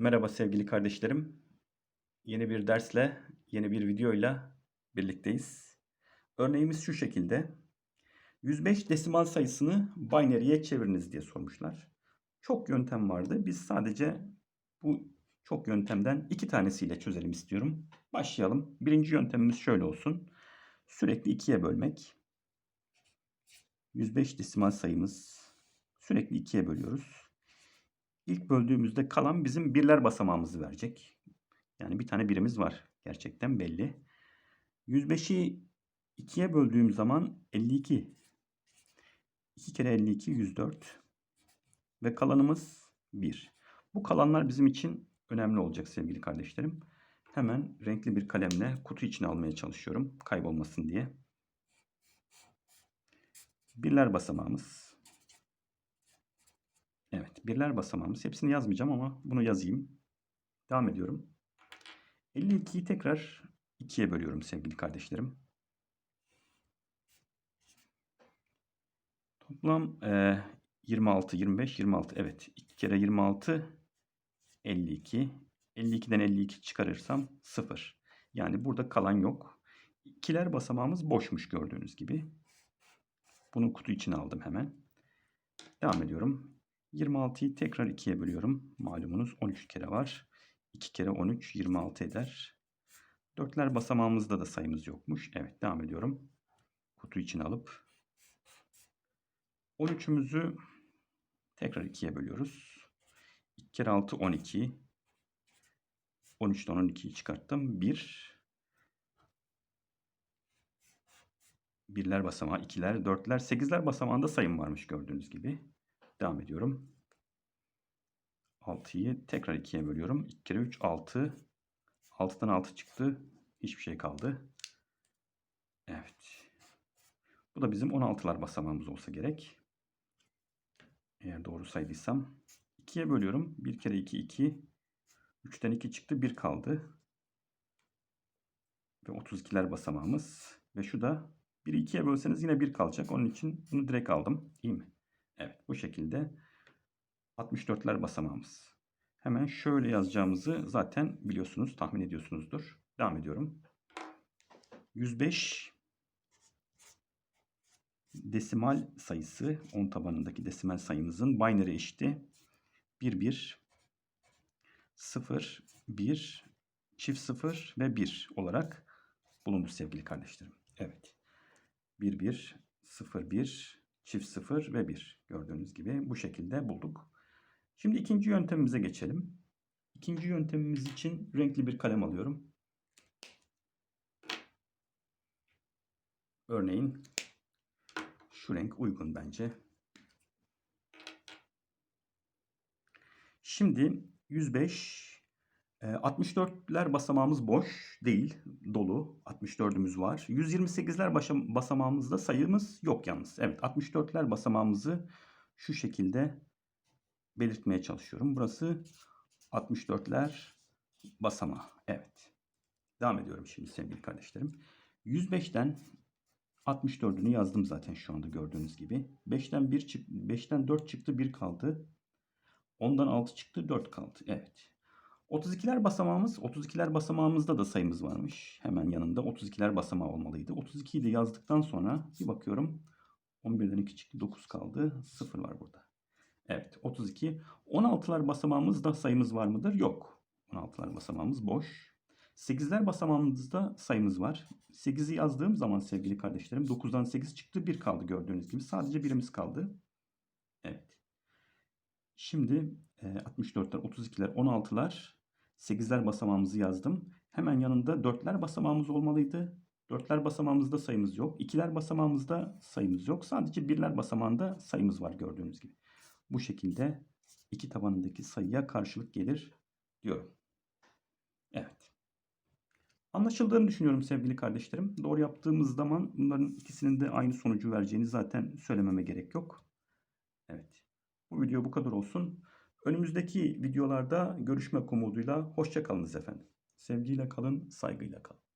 Merhaba sevgili kardeşlerim. Yeni bir dersle, yeni bir videoyla birlikteyiz. Örneğimiz şu şekilde. 105 desimal sayısını binary'e çeviriniz diye sormuşlar. Çok yöntem vardı. Biz sadece bu çok yöntemden iki tanesiyle çözelim istiyorum. Başlayalım. Birinci yöntemimiz şöyle olsun. Sürekli ikiye bölmek. 105 desimal sayımız sürekli ikiye bölüyoruz. İlk böldüğümüzde kalan bizim birler basamağımızı verecek. Yani bir tane birimiz var. Gerçekten belli. 105'i 2'ye böldüğüm zaman 52. 2 kere 52 104. Ve kalanımız 1. Bu kalanlar bizim için önemli olacak sevgili kardeşlerim. Hemen renkli bir kalemle kutu içine almaya çalışıyorum. Kaybolmasın diye. Birler basamağımız. Birler basamağımız. Hepsini yazmayacağım ama bunu yazayım. Devam ediyorum. 52'yi tekrar 2'ye bölüyorum sevgili kardeşlerim. Toplam e, 26, 25, 26. Evet, 2 kere 26, 52. 52'den 52 çıkarırsam 0. Yani burada kalan yok. İkiler basamağımız boşmuş gördüğünüz gibi. Bunu kutu içine aldım hemen. Devam ediyorum. 26'yı tekrar 2'ye bölüyorum. Malumunuz 13 kere var. 2 kere 13 26 eder. Dörtler basamağımızda da sayımız yokmuş. Evet devam ediyorum. Kutu içine alıp 13'ümüzü tekrar 2'ye bölüyoruz. 2 kere 6 12. 13'ten 12'yi çıkarttım. 1 birler basamağı, ikiler, dörtler, sekizler basamağında sayım varmış gördüğünüz gibi. Devam ediyorum. 6'yı tekrar 2'ye bölüyorum. 2 kere 3 6. 6'dan 6 çıktı. Hiçbir şey kaldı. Evet. Bu da bizim 16'lar basamağımız olsa gerek. Eğer doğru saydıysam. 2'ye bölüyorum. 1 kere 2 2. 3'ten 2 çıktı. 1 kaldı. Ve 32'ler basamağımız. Ve şu da 1'i 2'ye bölseniz yine 1 kalacak. Onun için bunu direkt aldım. İyi mi? Bu şekilde 64'ler basamağımız. Hemen şöyle yazacağımızı zaten biliyorsunuz, tahmin ediyorsunuzdur. Devam ediyorum. 105 desimal sayısı 10 tabanındaki desimal sayımızın binary eşiti 1 1 0 1 çift 0 ve 1 olarak bulundu sevgili kardeşlerim. Evet. 1 1 0 1 çift 0 ve 1 gördüğünüz gibi bu şekilde bulduk. Şimdi ikinci yöntemimize geçelim. İkinci yöntemimiz için renkli bir kalem alıyorum. Örneğin şu renk uygun bence. Şimdi 105 64'ler basamağımız boş değil, dolu. 64'ümüz var. 128'ler basamağımızda sayımız yok yalnız. Evet, 64'ler basamağımızı şu şekilde belirtmeye çalışıyorum. Burası 64'ler basamağı. Evet. Devam ediyorum şimdi sevgili kardeşlerim. 105'ten 64'ünü yazdım zaten şu anda gördüğünüz gibi. 5'ten 1 çıktı, 5'ten 4 çıktı, 1 kaldı. 10'dan 6 çıktı, 4 kaldı. Evet. 32'ler basamağımız, 32'ler basamağımızda da sayımız varmış. Hemen yanında 32'ler basamağı olmalıydı. 32'yi de yazdıktan sonra bir bakıyorum. 11'den 2 çıktı, 9 kaldı. 0 var burada. Evet, 32. 16'lar basamağımızda sayımız var mıdır? Yok. 16'lar basamağımız boş. 8'ler basamağımızda sayımız var. 8'i yazdığım zaman sevgili kardeşlerim 9'dan 8 çıktı, 1 kaldı gördüğünüz gibi. Sadece birimiz kaldı. Evet. Şimdi 64'ler, 32'ler, 16'lar 8'ler basamağımızı yazdım. Hemen yanında 4'ler basamağımız olmalıydı. 4'ler basamağımızda sayımız yok. 2'ler basamağımızda sayımız yok. Sadece 1'ler basamağında sayımız var gördüğünüz gibi. Bu şekilde iki tabanındaki sayıya karşılık gelir diyorum. Evet. Anlaşıldığını düşünüyorum sevgili kardeşlerim. Doğru yaptığımız zaman bunların ikisinin de aynı sonucu vereceğini zaten söylememe gerek yok. Evet. Bu video bu kadar olsun. Önümüzdeki videolarda görüşmek umuduyla hoşça kalınız efendim. Sevgiyle kalın, saygıyla kalın.